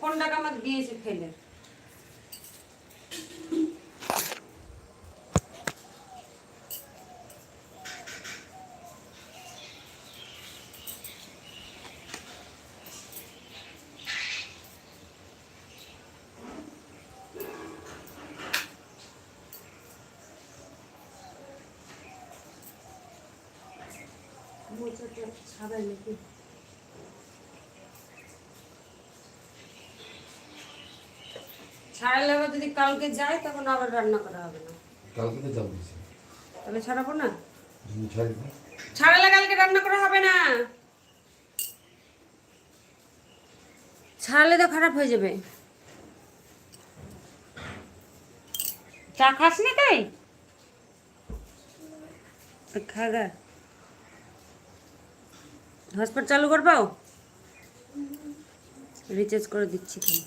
ফোনটাকে দিয়েছে ফেলে। নাকি? ছাড়ালে আবার যদি কালকে যায় তখন আবার রান্না করা হবে না। কালকে তো যাব তাহলে ছাড়াবো না? ছাড়ালে কালকে রান্না করা হবে না। ছাড়ালে তো খারাপ হয়ে যাবে। চা খাস না তাই? খাগা হটস্পট চালু করবাও? রিচার্জ করে দিচ্ছি তুমি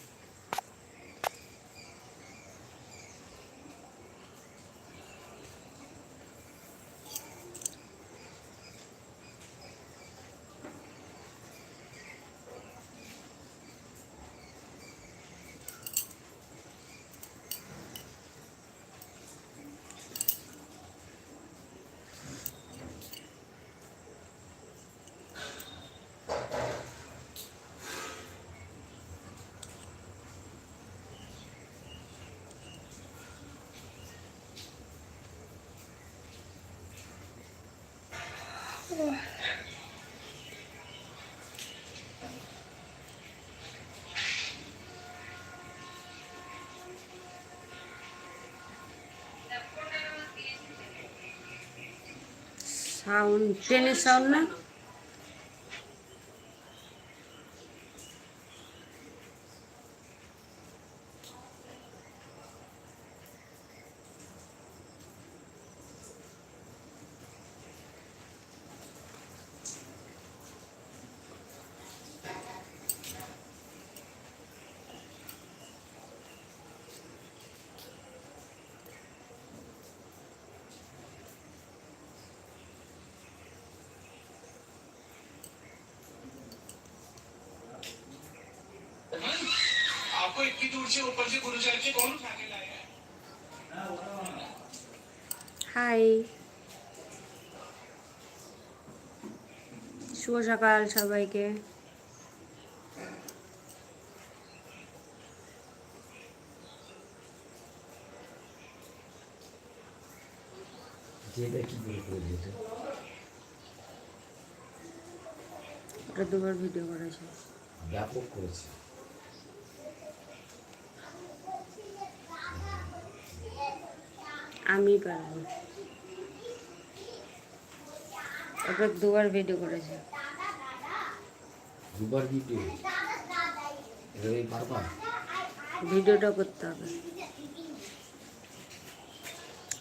সাউন্ড ট্রেনের সাউন্ড না? आपको इतनी दूर से ऊपर से गुरुचर के कौन उठा के लाया है হাই শুভ সকাল সবাইকে যেটা কি করে করে যেটা ওটা দুবার ভিডিও করেছে ব্যাপক করেছে আমি পারব ওটা দুবার ভিডিও করেছে। দুবার ভিডিও এভাবে পারবা ভিডিওটা করতে হবে।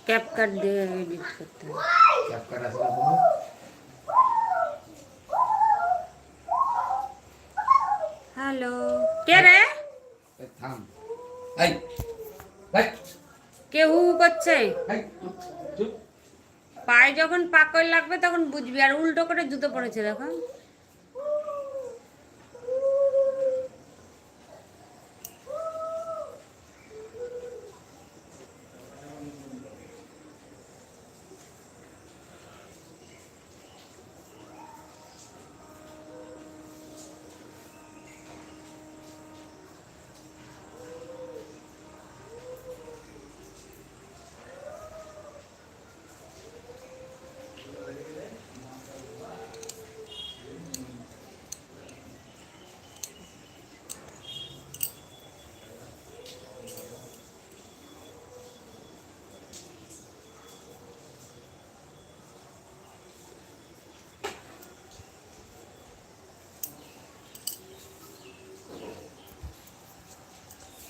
ক্যাপ কাট দিয়ে এডিট করতে হবে। ক্যাপ কাট আছে না হ্যালো কে রে? থাম। এই এই। কে হু হু করছে। পায়ে যখন পাকল লাগবে তখন বুঝবি আর উল্টো করে জুতো পড়েছে দেখো।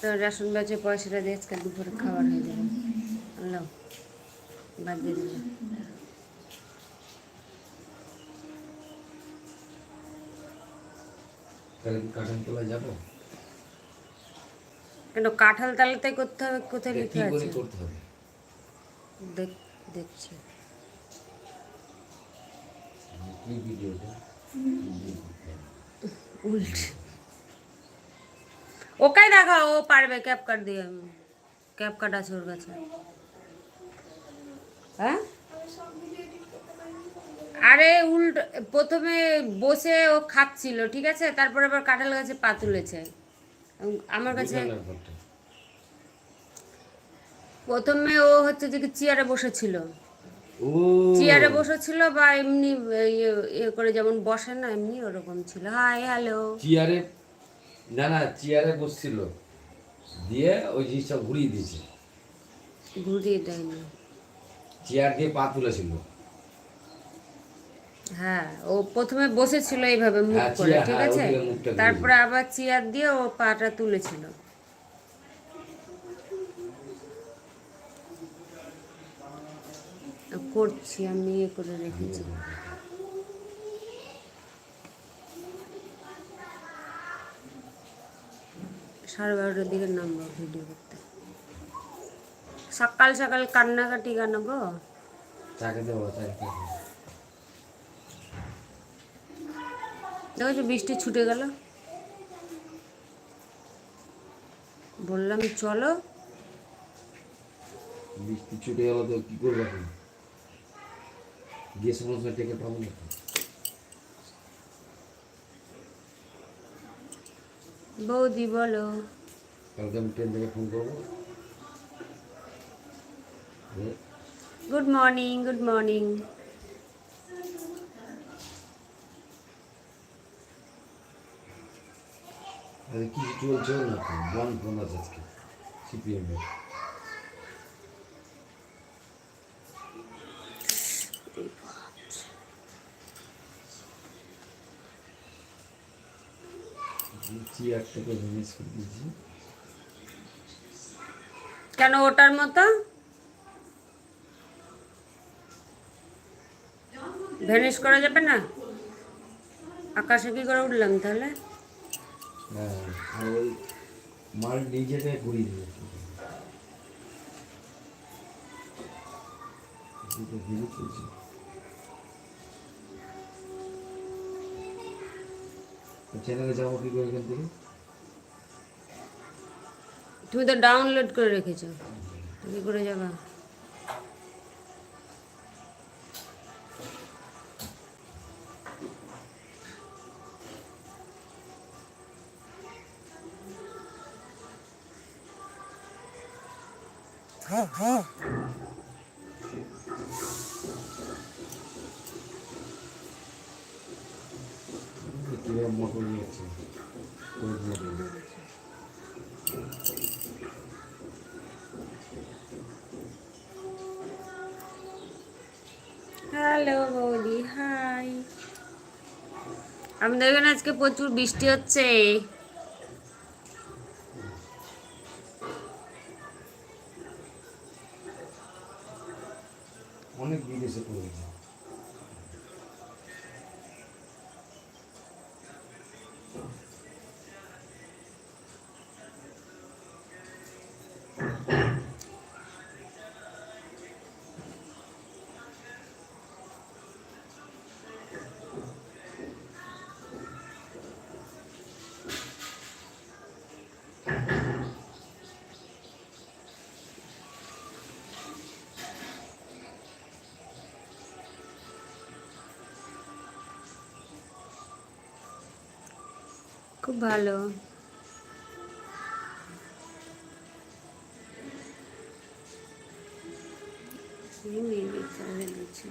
তো রেশন বেচে পয়সাটা দিয়ে আজকে দুপুরে খাবার হয়ে যাবে। আল্লাহ বাদ দিয়ে দিলাম কেন কাঁঠাল তালাতে করতে হবে কোথায় লিখে আছে? দেখ দেখছি। উল্ট। ওকাই দেখা ও পারবে ক্যাপ কাট দিয়ে আমি ক্যাপ কাট আছে ওর কাছে। হ্যাঁ? আরে উল্টো প্রথমে বসে ও খাচ্ছিল ঠিক আছে? তারপরে আবার কাঁঠাল গাছে পা তুলেছে। আমার কাছে প্রথমে ও হচ্ছে যে চেয়ারে বসেছিল। চেয়ারে বসেছিল বা এমনি ইয়ে ইয়ে করে যেমন বসে না এমনি ওরকম ছিল। Hi hello. চেয়ারে না না চেয়ারে বসছিল। দিয়ে ওই জিনিসটা ঘুরিয়ে দিয়েছে। ঘুরিয়ে দেয়নি। চেয়ার দিয়ে পা তুলেছিল। হ্যাঁ ও প্রথমে বসেছিল এইভাবে মুখ হ্যাঁ, করে ঠিক হ্যাঁ, আছে। তারপরে আবার চেয়ার দিয়ে ও পাটা তুলেছিল। করছি আমি ইয়ে করে রেখেছি। সাড়ে বারোটার দিকে নামবো ভিডিও করতে। সকাল সকাল কান্নাকাটি কেন গো? দেবো চাকে দেখো বৃষ্টি ছুটে গেল? বললাম চলো। বৃষ্টি ছুটে গেল তো কি করব গিয়ে সমস্ত টেকে পাবো না বৌদি বলো কালকে আমি ট্রেন থেকে ফোন করব এ, গুড মর্নিং গুড মর্নিং আরে কি চলছে না তো বন ফোন আছে আজকে সিপিএম এর চেয়ারটাকে মিস করে দিয়েছি। কেন ওটার মতো? ভ্যানিশ করা যাবে না? আকাশে কি করে উঠলাম তাহলে? হ্যাঁ মাল নিজেকে ঘুরিয়ে দিয়েছে দুটো ভিড়ে চ্যানেলে যাব কি করে এখান থেকে তুমি তো ডাউনলোড করে রেখেছো তো কি করে যাবা কীভাবে মোটর নিয়েছে। কোন মোটর। হ্যালো বৌদি হাই। আমাদের এখানে আজকে প্রচুর বৃষ্টি হচ্ছে। খুব ভালো। এই মেয়ে চালিয়ে দিচ্ছে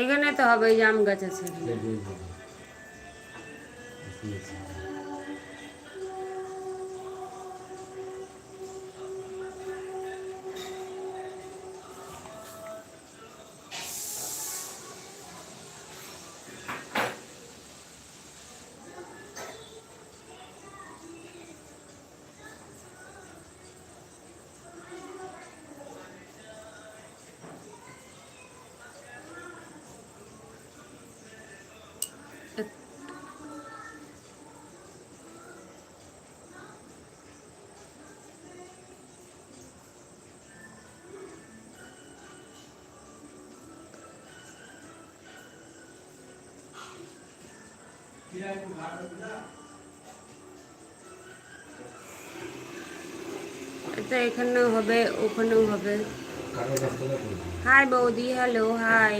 এখানে তো হবে এই যে আম গাছ আছে এখানে। এটা এখানেও হবে ওখানেও হবে। হাই বৌদি হ্যালো হাই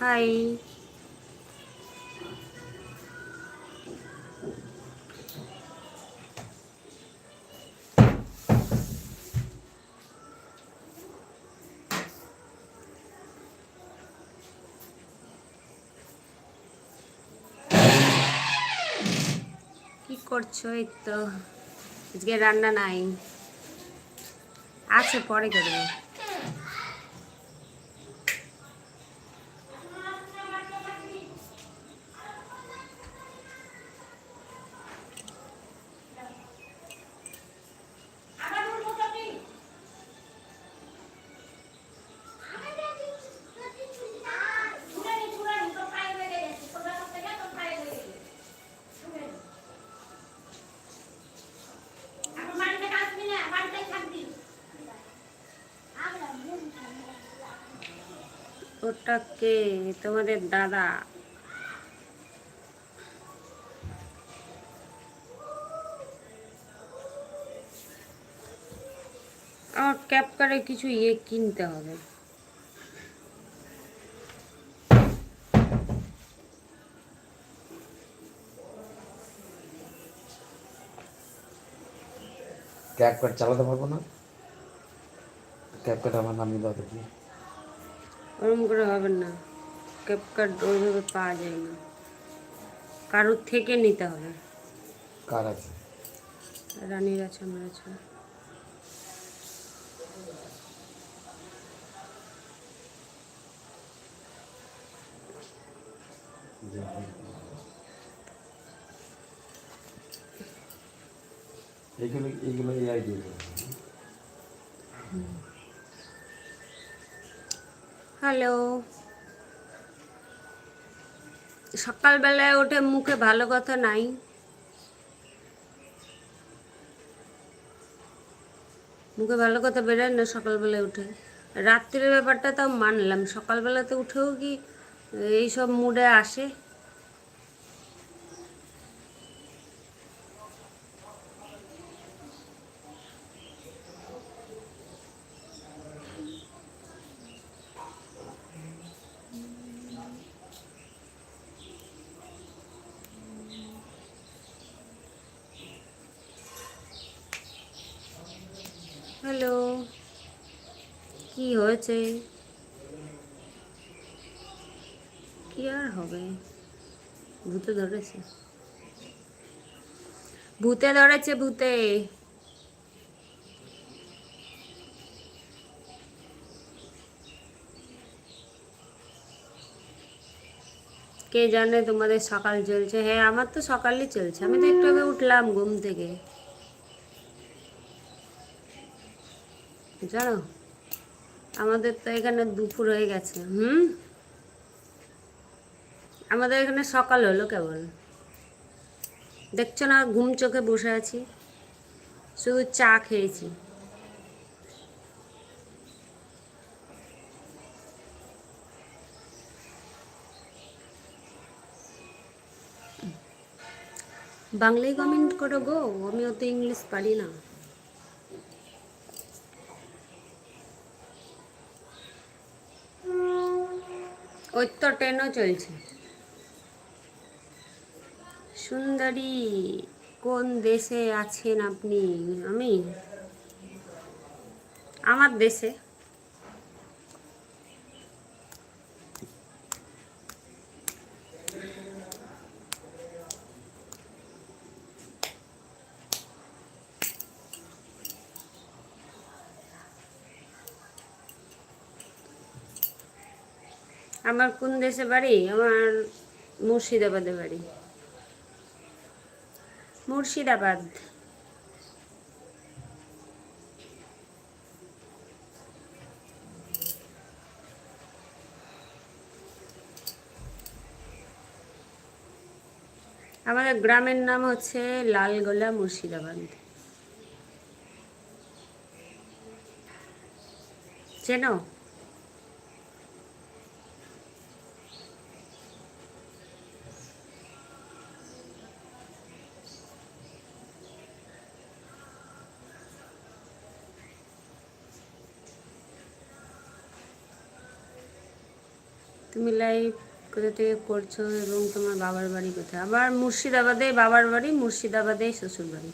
হাই কি করছ এই তো? আজকে রান্না নাই। আছে পরে করব ওটা কে? তোমাদের দাদা। আমার ক্যাপ কারে কিছু ইয়ে কিনতে হবে। ক্যাব কার্ড চালাতে পারব না? ক্যাব কার্ড আমার নামিয়ে দাও দেখি। ওরম করে হবে না ক্যাপ কার্ড ওইভাবে পাওয়া যায় না কারোর থেকে নিতে হবে কার আছে রানীর আছে আমার আছে এইগুলো এইগুলো এআই দিয়ে দেবে। হ্যালো। সকালবেলায় ওঠে মুখে ভালো কথা নাই। মুখে ভালো কথা বেরোয় না, সকালবেলায় উঠে। রাত্রির ব্যাপারটা তাও মানলাম। সকালবেলাতে উঠেও কি এইসব মুডে আসে হ্যালো কি হয়েছে? কি আর হবে? ভূতে ধরেছে। ভূতে ধরেছে ভূতে। কে জানে তোমাদের সকাল চলছে? হ্যাঁ আমার তো সকালই চলছে। আমি তো একটু আগে উঠলাম ঘুম থেকে। জানো? আমাদের তো এখানে দুপুর হয়ে গেছে, হুম? আমাদের এখানে সকাল হলো কেবল। দেখছ না, ঘুম চোখে বসে আছি। শুধু চা খেয়েছি। বাংলায় কমেন্ট করো গো আমি অত ইংলিশ পারি না। তো ট্রেনও চলছে। সুন্দরী কোন দেশে আছেন আপনি? আমি? আমার দেশে। আমার কোন দেশে বাড়ি? আমার মুর্শিদাবাদে বাড়ি। মুর্শিদাবাদ। আমাদের গ্রামের নাম হচ্ছে লালগোলা মুর্শিদাবাদ। চেনো? তুমি লাইভ কোথা থেকে করছ এবং তোমার বাবার বাড়ি কোথায়? আবার মুর্শিদাবাদে বাবার বাড়ি, মুর্শিদাবাদে শ্বশুর বাড়ি।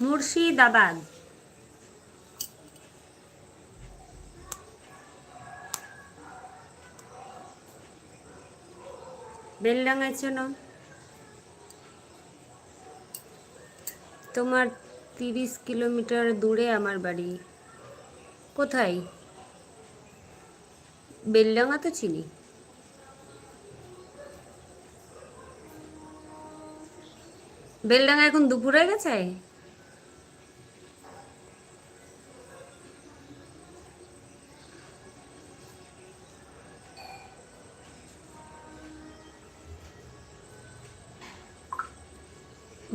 মুর্শিদাবাদ। বেলডাঙ্গায় চেনো? তোমার তিরিশ কিলোমিটার দূরে আমার বাড়ি। কোথায়? বেলডাঙ্গা তো চিনি। বেলডাঙ্গা এখন দুপুর গেছে?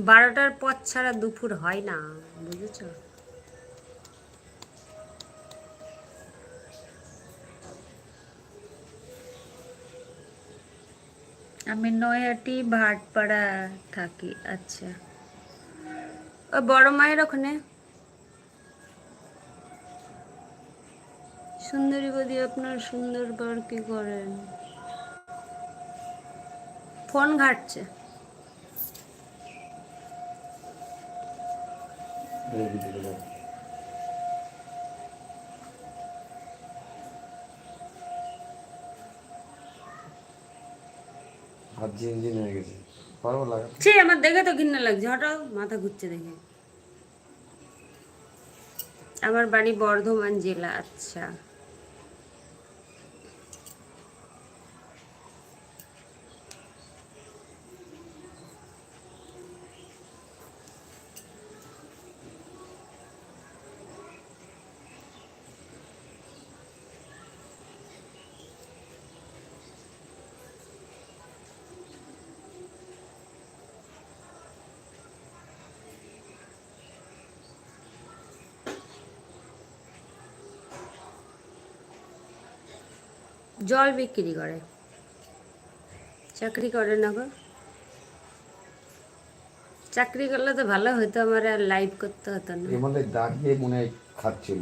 বারোটার পর ছাড়া দুপুর হয় না বুঝেছ? আমি নয়াটি ভাটপাড়া থাকি আচ্ছা। ও বড় মায়ের ওখানে? সুন্দরী বদি আপনার সুন্দর বর কি করেন? ফোন ঘাটছে। হাত ঝিনঝিন হয়ে গেছে। পারব লাগা ছি, আমার দেখে তো ঘৃণা লাগছে, হঠাৎ মাথা ঘুরছে দেখে। আমার বাড়ি বর্ধমান জেলা আচ্ছা। জল বিক্রি করে। চাকরি করে না গো। চাকরি করলে তো ভালো হতো আমার আর লাইভ করতে হতো না। এর মধ্যে দাঁড়িয়ে মনে হয় খাচ্ছিল।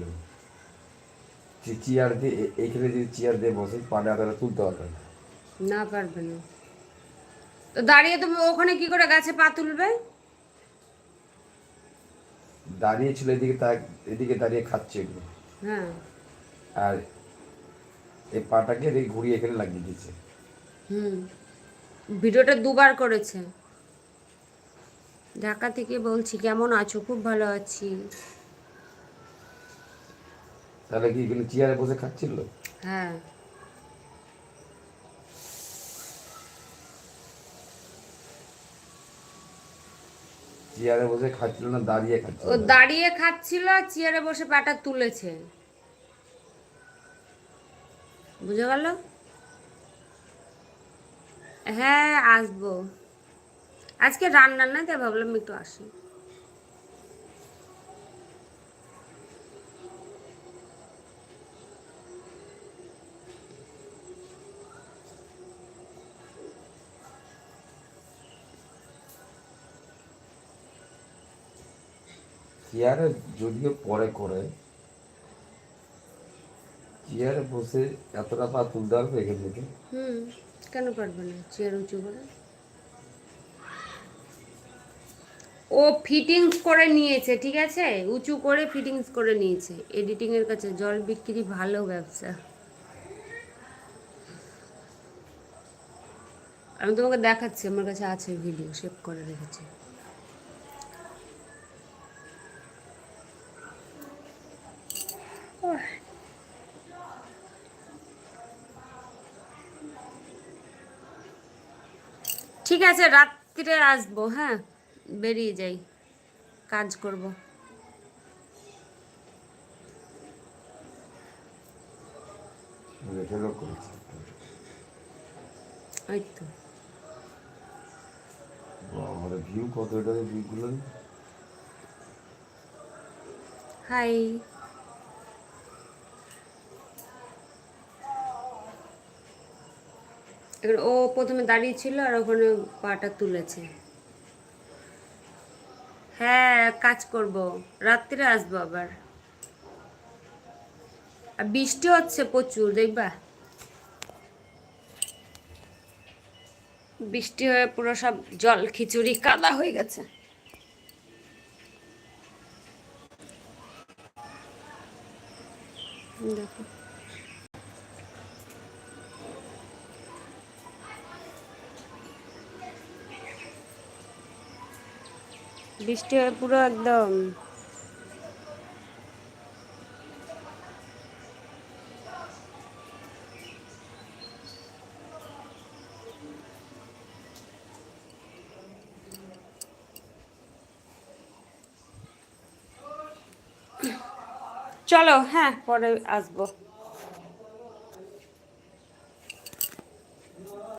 চি- চেয়ার দিয়ে এইখানে যদি চেয়ার দিয়ে বসে পাটা তারা তুলতে পারবে না। না পারবে না। তো দাঁড়িয়ে তুমি ওখানে কি করে গাছে পা তুলবে? দাঁড়িয়ে ছিল এদিকে তা এদিকে দাঁড়িয়ে খাচ্ছিল হ্যাঁ। আর এই পাটাকে এদিকে ঘুরিয়ে এখানে লাগিয়ে দিচ্ছে হুম। ভিডিওটা দুবার করেছে। ঢাকা থেকে বলছি কেমন আছো? খুব ভালো আছি। তাহলে কি এখানে চেয়ারে বসে খাচ্ছিল? হ্যাঁ। চেয়ারে বসে খাচ্ছিল না দাঁড়িয়ে খাচ্ছিল ও দাঁড়িয়ে খাচ্ছিল আর চেয়ারে বসে পাটা তুলেছে। বুঝে গেল? হ্যাঁ আসব। আজকে রান্না না, তাই ভাবলাম একটু আসি। চেয়ারে যদিও পরে করে। চেয়ারে বসে এতটা পা তুলতে পারবে এখান থেকে? হুম, কেন পারবে না? চেয়ার উঁচু করে। ও ফিটিংস করে নিয়েছে, ঠিক আছে? উঁচু করে ফিটিংস করে নিয়েছে। এডিটিং এর কাছে জল বিক্রি ভালো ব্যবসা। আমি তোমাকে দেখাচ্ছি, আমার কাছে আছে ভিডিও সেভ করে রেখেছি। ঠিক আছে রাত্রিরে আসব হ্যাঁ? বেরিয়ে যাই কাজ করব। ওই তো। বাবা ভিউ কত এটা ভিউগুলো হাই এবার ও প্রথমে দাঁড়িয়ে ছিল আর ওখানে পাটা তুলেছে। হ্যাঁ কাজ করব। রাত্রে আসব আবার। আর বৃষ্টি হচ্ছে প্রচুর, দেখবা? বৃষ্টি হয়ে পুরো সব জল খিচুড়ি কাদা হয়ে গেছে। দেখো। বৃষ্টি হয়ে পুরো একদম। চলো হ্যাঁ পরে আসব।